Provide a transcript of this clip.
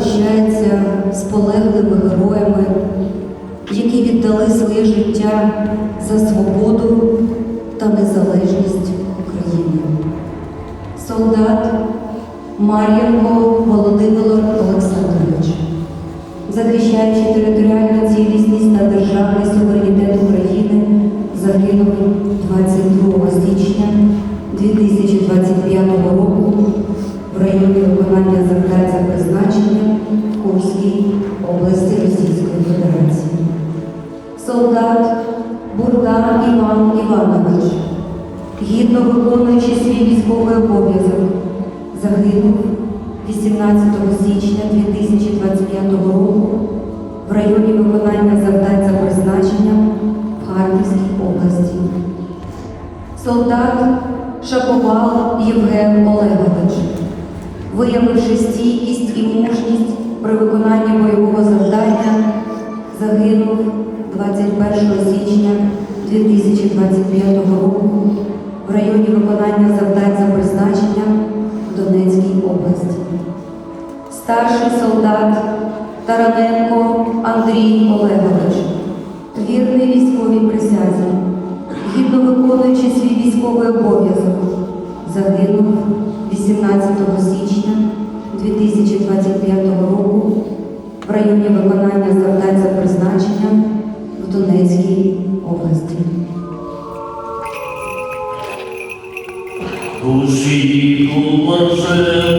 прощаються з полеглими героями, які віддали своє життя за свободу та незалежність України. Солдат Мар'янко Володимир Олександрович, захищаючи територіальну цілісність та державний суверенітет України, загинув Солдат Бурда Іван Іванович, гідно виконуючи свій військовий обов'язок, загинув 18 січня 2025 року в районі виконання завдань за призначенням в Харківській області. Солдат Шаповал Євген Олегович, виявивши стійкість і мужність при виконанні бойового завдання, загинув 21 січня 2025 року в районі виконання завдань за призначенням в Донецькій області. Старший солдат Тараненко Андрій Олегович, вірний військовій присязі, гідно виконуючи свій військовий обов'язок, загинув 18 січня تشيد المرسلين